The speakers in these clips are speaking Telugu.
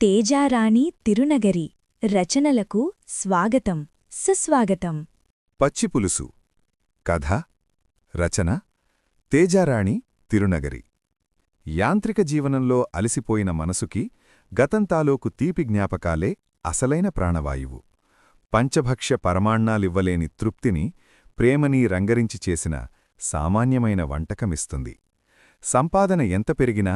తేజారాణి తిరునగరి రచనలకు స్వాగతం సుస్వాగతం. పచ్చిపులుసు కథ రచన తేజారాణి తిరునగరి. యాంత్రిక జీవనంలో అలసిపోయిన మనసుకి గతంతాలోకు తీపి జ్ఞాపకాలే అసలైన ప్రాణవాయువు. పంచభక్ష్య పరమాణాలివ్వలేని తృప్తిని ప్రేమని రంగరించి చేసిన సామాన్యమైన వంటకమిస్తుంది. సంపాదన ఎంత పెరిగినా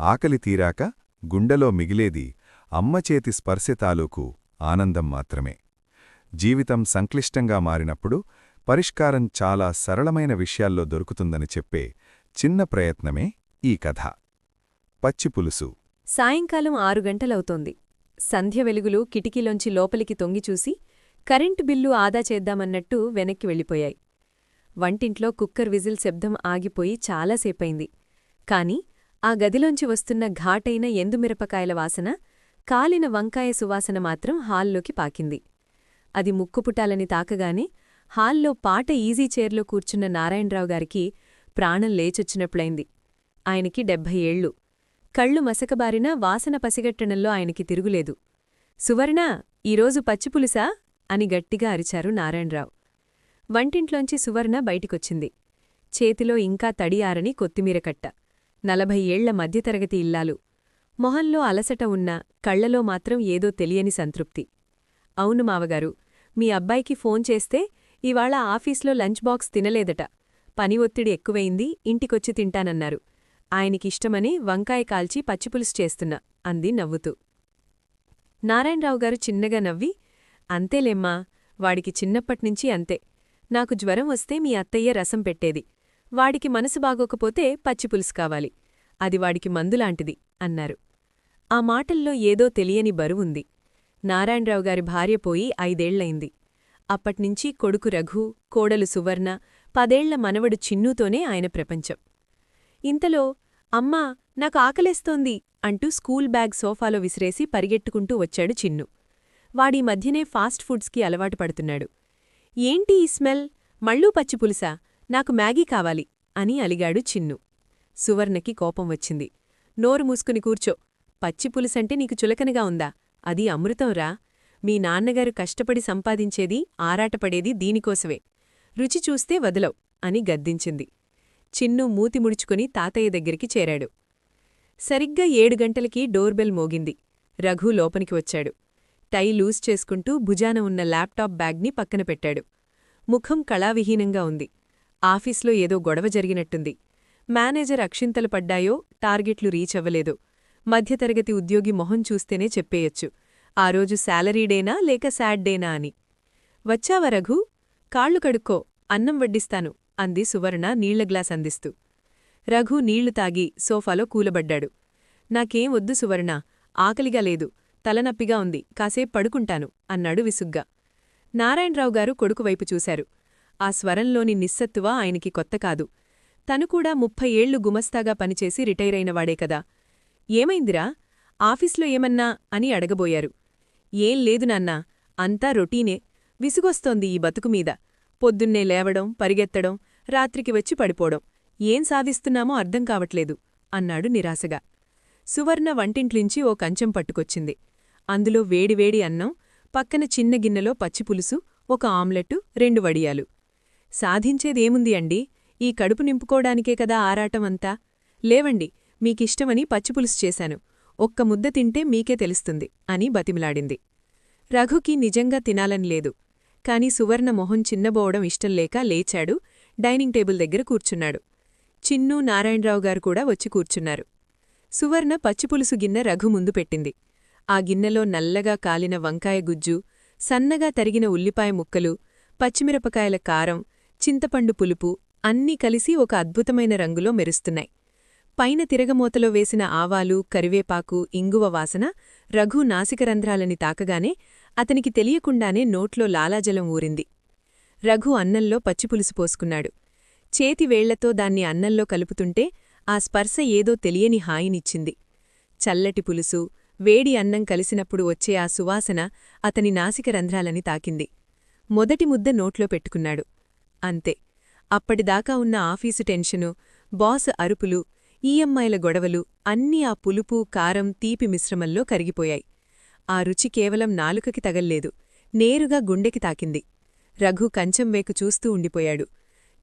ఆకలి తీరాక గుండెలో మిగిలేది అమ్మచేతి స్పర్శ తాలూకు ఆనందం మాత్రమే. జీవితం సంక్లిష్టంగా మారినప్పుడు పరిష్కారం చాలా సరళమైన విషయాల్లో దొరుకుతుందని చెప్పే చిన్న ప్రయత్నమే ఈ కథ. పచ్చిపులుసు సాయంకాలం ఆరు గంటలవుతోంది. సంధ్య వెలుగులు కిటికీలోంచి లోపలికి తొంగిచూసి కరెంటు బిల్లు ఆదా చేద్దామన్నట్టు వెనక్కి వెళ్ళిపోయాయి. వంటింట్లో కుక్కర్ విజిల్ శబ్దం ఆగిపోయి చాలాసేపైంది కాని ఆ గదిలోంచి వస్తున్న ఘాటైన ఎండుమిరపకాయల వాసన కాలిన వంకాయ సువాసన మాత్రం హాల్లోకి పాకింది. అది ముక్కుపుటాలని తాకగానే హాల్లో పాట ఈజీ చైర్లో కూర్చున్న నారాయణరావు గారికి ప్రాణం లేచొచ్చినప్పుడైంది. ఆయనకి డెబ్భై ఏళ్ళు. కళ్ళు మసకబారినా వాసన పసిగట్టడంలో ఆయనకి తిరుగులేదు. సువర్ణ ఈరోజు పచ్చిపులుసా అని గట్టిగా అరిచారు నారాయణరావు. వంటింట్లోంచి సువర్ణ బయటికొచ్చింది. చేతిలో ఇంకా తడియారని కొత్తిమీరకట్ట నలభై ఏళ్ళ మధ్యతరగతి ఇల్లాలు. మొహంలో అలసట ఉన్నా కళ్ళలో మాత్రం ఏదో తెలియని సంతృప్తి. అవును మావగారు మీ అబ్బాయికి ఫోన్ చేస్తే ఇవాళ ఆఫీస్లో లంచ్ బాక్స్ తినలేదట. పని ఒత్తిడి ఎక్కువైంది ఇంటికొచ్చి తింటానన్నారు. ఆయనకిష్టమని వంకాయ కాల్చి పచ్చిపులుసు చేస్తున్నా అంది నవ్వుతూ. నారాయణరావు గారు చిన్నగా నవ్వి అంతేలేమ్మా వాడికి చిన్నప్పట్నుంచి అంతే. నాకు జ్వరం వస్తే మీ అత్తయ్య రసం పెట్టేది. వాడికి మనసు బాగోకపోతే పచ్చిపులుసు కావాలి. అది వాడికి మందులాంటిది అన్నారు. ఆ మాటల్లో ఏదో తెలియని బరువుంది. నారాయణరావు గారి భార్య పోయి ఐదేళ్ళయింది అప్పట్నించి కొడుకు రఘు కోడలు సువర్ణ పదేళ్ళ మనవడు చిన్నూతోనే ఆయన ప్రపంచం. ఇంతలో అమ్మా నాకు ఆకలేస్తోంది అంటూ స్కూల్ బ్యాగ్ సోఫాలో విసిరేసి పరిగెట్టుకుంటూ వచ్చాడు చిన్ను. వాడీ మధ్యనే ఫాస్ట్ ఫుడ్స్కి అలవాటు పడుతున్నాడు. ఏంటి ఈ స్మెల్? మళ్ళూ పచ్చిపులుసా నాకు మ్యాగీ కావాలి అని అలిగాడు చిన్ను. సువర్ణకి కోపం వచ్చింది. నోరు మూసుకుని కూర్చో. పచ్చిపులుసంటే నీకు చులకనగా ఉందా? అది అమృతంరా మీ నాన్నగారు కష్టపడి సంపాదించేది ఆరాటపడేది దీనికోసమే. రుచి చూస్తే వదలవు అని గద్దించింది. చిన్ను మూతి ముడుచుకుని తాతయ్య దగ్గరికి చేరాడు. సరిగ్గా ఏడు గంటలకి డోర్బెల్ మోగింది. రఘు లోపనికి వచ్చాడు. టై లూజ్ చేసుకుంటూ భుజాన ఉన్న ల్యాప్టాప్ బ్యాగ్ని పక్కన పెట్టాడు. ముఖం కళావిహీనంగా ఉంది. ఆఫీస్లో ఏదో గొడవ జరిగినట్టుంది. మేనేజర్ అక్షింతలు పడ్డాయో టార్గెట్లు రీచ్ అవ్వలేదో మధ్యతరగతి ఉద్యోగి మొహం చూస్తేనే చెప్పేయొచ్చు. ఆ రోజు శాలరీడేనా లేక శాడ్డేనా అని. వచ్చావా రఘు? కాళ్ళు కడుక్కో అన్నం వడ్డిస్తాను అంది సువర్ణ నీళ్ళ గ్లాస్ అందిస్తూ. రఘు నీళ్ళు తాగి సోఫాలో కూలబడ్డాడు. నాకేం వద్దు సువర్ణ ఆకలిగా లేదు తలనప్పిగా ఉంది కాసేపు పడుకుంటాను అన్నాడు విసుగ్గా. నారాయణరావు గారు కొడుకువైపు చూశారు. ఆ స్వరంలోని నిస్సత్తువ ఆయనకి కొత్త కాదు. తను కూడా ముప్పై ఏళ్ళు గుమస్తాగా పనిచేసి రిటైరైనవాడే కదా. ఏమైందిరా? ఆఫీస్లో ఏమన్నా అని అడగబోయారు. ఏం లేదు నాన్నా అంతా రొటీనే. విసుగొస్తోంది ఈ బతుకుమీద పొద్దున్నే లేవడం పరిగెత్తడం రాత్రికి వచ్చి పడిపోవడం. ఏం సాధిస్తున్నామో అర్థం కావట్లేదు అన్నాడు నిరాశగా. సువర్ణ వంటింట్లించి ఓ కంచం పట్టుకొచ్చింది. అందులో వేడివేడి అన్నం పక్కన చిన్న గిన్నెలో పచ్చిపులుసు ఒక ఆమ్లెట్టు రెండు వడియాలు. సాధించేదేముంది అండి? ఈ కడుపు నింపుకోడానికే కదా ఆరాటం అంతా లేవండి మీకిష్టమని పచ్చిపులుసు చేశాను. ఒక్క ముద్ద తింటే మీకే తెలుస్తుంది అని బతిమిలాడింది. రఘుకి నిజంగా తినాలని లేదు. కాని సువర్ణ మొహం చిన్నబోవడం ఇష్టంలేక లేచాడు. డైనింగ్ టేబుల్ దగ్గర కూర్చున్నాడు. చిన్నూ నారాయణరావు గారు కూడా వచ్చి కూర్చున్నారు. సువర్ణ పచ్చిపులుసు గిన్నె రఘు ముందు పెట్టింది. ఆ గిన్నెలో నల్లగా కాలిన వంకాయ గుజ్జు సన్నగా తరిగిన ఉల్లిపాయ ముక్కలు పచ్చిమిరపకాయల కారం చింతపండు పులుపు అన్నీ కలిసి ఒక అద్భుతమైన రంగులో మెరుస్తున్నాయి. పైన తిరగమూతలో వేసిన ఆవాలు కరివేపాకు ఇంగువ వాసన రఘు నాసికరంధ్రాలని తాకగానే అతనికి తెలియకుండానే నోట్లో లాలాజలం ఊరింది. రఘు అన్నంలో పచ్చిపులుసు పోసుకున్నాడు. చేతివేళ్ళతో దాన్ని అన్నంలో కలుపుతుంటే ఆ స్పర్శ ఏదో తెలియని హాయినిచ్చింది. చల్లటి పులుసు వేడి అన్నం కలిసినప్పుడు వచ్చే ఆ సువాసన అతని నాసికరంధ్రాలని తాకింది. మొదటి ముద్ద నోట్లో పెట్టుకున్నాడు. అంతే. అప్పటిదాకా ఉన్న ఆఫీసు టెన్షను బాస్ అరుపులు ఈఎంఐల గొడవలు అన్నీ ఆ పులుపు కారం తీపి మిశ్రమంలో కరిగిపోయాయి. ఆ రుచి కేవలం నాలుకకి తగల్లేదు నేరుగా గుండెకి తాకింది. రఘు కంచం వేకు చూస్తూ ఉండిపోయాడు.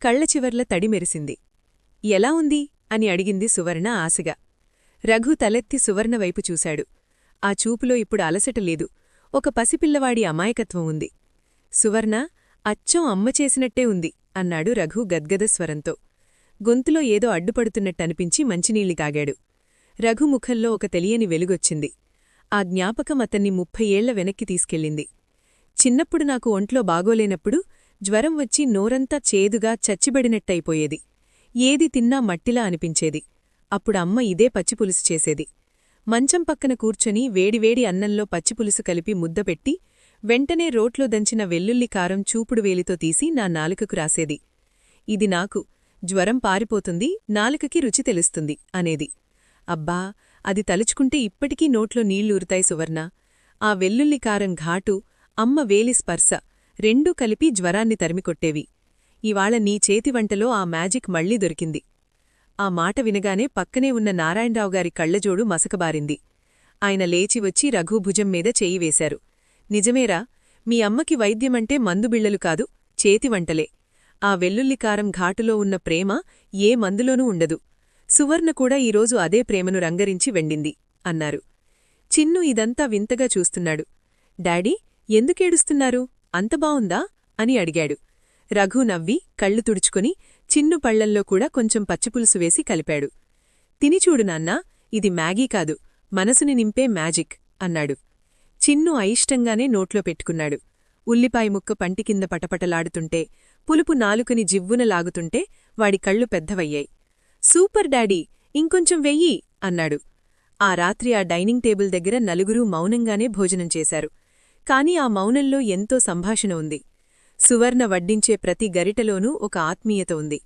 కళ్ళ చివర్ల తడి మెరిసింది. ఎలా ఉంది? అని అడిగింది సువర్ణ ఆశగా. రఘు తలెత్తి సువర్ణ వైపు చూశాడు. ఆ చూపులో ఇప్పుడు అలసట లేదు. ఒక పసిపిల్లవాడి అమాయకత్వం ఉంది. సువర్ణ అచ్చం అమ్మ చేసినట్టే ఉంది అన్నాడు రఘు గద్గద స్వరంతో. గొంతులో ఏదో అడ్డుపడుతున్నట్టనిపించి మంచినీళ్ళు తాగాడు. రఘుముఖంలో ఒక తెలియని వెలుగొచ్చింది. ఆ జ్ఞాపకం అతన్ని ముప్పై ఏళ్ళ వెనక్కి తీసుకెళ్ళింది. చిన్నప్పుడు నాకు ఒంట్లో బాగోలేనప్పుడు జ్వరం వచ్చి నోరంతా చేదుగా చచ్చిబడినట్టయిపోయేది. ఏది తిన్నా మట్టిలా అనిపించేది. అప్పుడు అమ్మ ఇదే పచ్చిపులుసు చేసేది. మంచం పక్కన కూర్చొని వేడివేడి అన్నంలో పచ్చిపులుసు కలిపి ముద్దపెట్టి వెంటనే రోట్లో దంచిన వెల్లుల్లి కారం చూపుడు వేలితో తీసి నా నాలుకకు రాసేది. ఇది నాకు జ్వరం పారిపోతుంది నాలుకకి రుచి తెలుస్తుంది అనేది. అబ్బా అది తలుచుకుంటే ఇప్పటికీ నోట్లో నీళ్ళూరుతాయి సువర్ణ. ఆ వెల్లుల్లి కారం ఘాటు అమ్మ వేలి స్పర్శ రెండూ కలిపి జ్వరాన్ని తరిమికొట్టేవి. ఇవాళ నీ చేతి వంటలో ఆ మ్యాజిక్ మళ్ళీ దొరికింది. ఆ మాట వినగానే పక్కనే ఉన్న నారాయణరావు గారి కళ్ళజోడు మసకబారింది. ఆయన లేచి వచ్చి రఘుభుజం మీద చేయివేశారు నిజమేరా మీ అమ్మకి వైద్యమంటే మందుబిళ్ళలు కాదు చేతివంటలే ఆ వెల్లుల్లికారం ఘాటులో ఉన్న ప్రేమ ఏ మందులోనూ ఉండదు. సువర్ణ కూడా ఈరోజు అదే ప్రేమను రంగరించి వెండింది అన్నారు. చిన్ను ఇదంతా వింతగా చూస్తున్నాడు. డాడీ ఎందుకేడుస్తున్నారు అంత బావుందా? అని అడిగాడు. రఘు నవ్వి కళ్ళు తుడుచుకుని చిన్ను పళ్ళల్లో కూడా కొంచెం పచ్చిపులుసు వేసి కలిపాడు. తినిచూడు నాన్నా ఇది మ్యాగీ కాదు మనసుని నింపే మ్యాజిక్ అన్నాడు. చిన్ను అయిష్టంగానే నోట్లో పెట్టుకున్నాడు. ఉల్లిపాయ ముక్క పంటికింద పటపటలాడుతుంటే పులుపు నాలుకని జివ్వున లాగుతుంటే వాడి కళ్ళు పెద్దవయ్యాయి. సూపర్ డాడీ ఇంకొంచెం వెయ్యి అన్నాడు. ఆ రాత్రి ఆ డైనింగ్ టేబుల్ దగ్గర నలుగురూ మౌనంగానే భోజనం చేశారు. కాని ఆ మౌనంలో ఎంతో సంభాషణ ఉంది. సువర్ణ వడ్డించే ప్రతి గరిటలోనూ ఒక ఆత్మీయత ఉంది.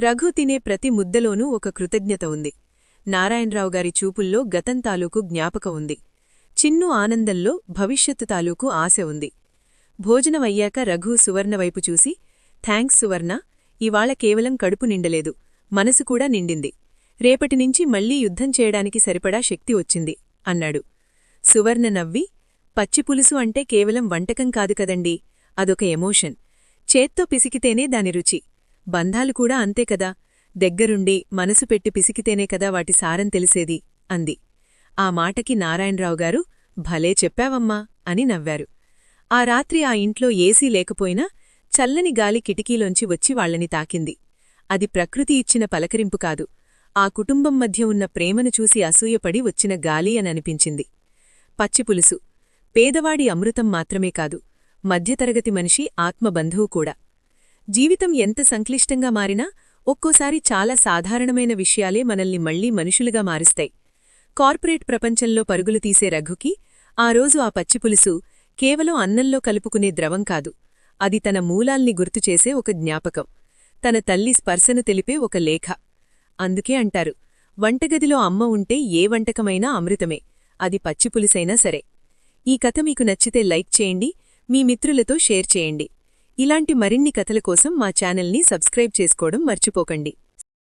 రఘు తినే ప్రతి ముద్దలోనూ ఒక కృతజ్ఞత ఉంది. నారాయణరావు గారి చూపుల్లో గతం తాలూకు జ్ఞాపకం ఉంది. చిన్ను ఆనందంలో భవిష్యత్తు తాలూకు ఆశ ఉంది. భోజనమయ్యాక రఘు సువర్ణవైపు చూసి థ్యాంక్స్ సువర్ణ. ఇవాళ కేవలం కడుపు నిండలేదు. మనసు కూడా నిండింది. రేపటినుంచి మళ్ళీ యుద్ధం చేయడానికి సరిపడా శక్తి వచ్చింది అన్నాడు. సువర్ణ నవ్వి పచ్చిపులుసు అంటే కేవలం వంటకం కాదు కదండీ అదొక ఎమోషన్. చేత్తో పిసికితేనే దాని రుచి. బంధాలు కూడా అంతే కదా. దగ్గరుండి మనసు పెట్టి పిసికితేనే కదా వాటి సారం తెలిసేది అంది. ఆ మాటకి నారాయణరావు గారు భలే చెప్పావమ్మా అని నవ్వారు. ఆ రాత్రి ఆ ఇంట్లో ఏసీ లేకపోయినా చల్లని గాలి కిటికీలోంచి వచ్చి వాళ్ళని తాకింది. అది ప్రకృతి ఇచ్చిన పలకరింపు కాదు. ఆ కుటుంబం మధ్య ఉన్న ప్రేమను చూసి అసూయపడి వచ్చిన గాలి అననిపించింది పచ్చిపులుసు పేదవాడి అమృతం మాత్రమే కాదు. మధ్యతరగతి మనిషి ఆత్మబంధువు కూడా. జీవితం ఎంత సంక్లిష్టంగా మారినా ఒక్కోసారి చాలా సాధారణమైన విషయాలే మనల్ని మళ్ళీ మనుషులుగా మారుస్తాయి. కార్పొరేట్ ప్రపంచంలో పరుగులు తీసే రఘుకి ఆ రోజు ఆ పచ్చిపులుసు కేవలం అన్నంలో కలుపుకునే ద్రవం కాదు. అది తన మూలాల్ని గుర్తుచేసే ఒక జ్ఞాపకం. తన తల్లి స్పర్శను తెలిపే ఒక లేఖ. అందుకే అంటారు వంటగదిలో అమ్మ ఉంటే ఏ వంటకమైనా అమృతమే అది పచ్చిపులుసైనా సరే. ఈ కథ మీకు నచ్చితే లైక్ చేయండి మీ మిత్రులతో షేర్ చేయండి. ఇలాంటి మరిన్ని కథల కోసం మా ఛానల్ని సబ్స్క్రైబ్ చేసుకోవడం మర్చిపోకండి.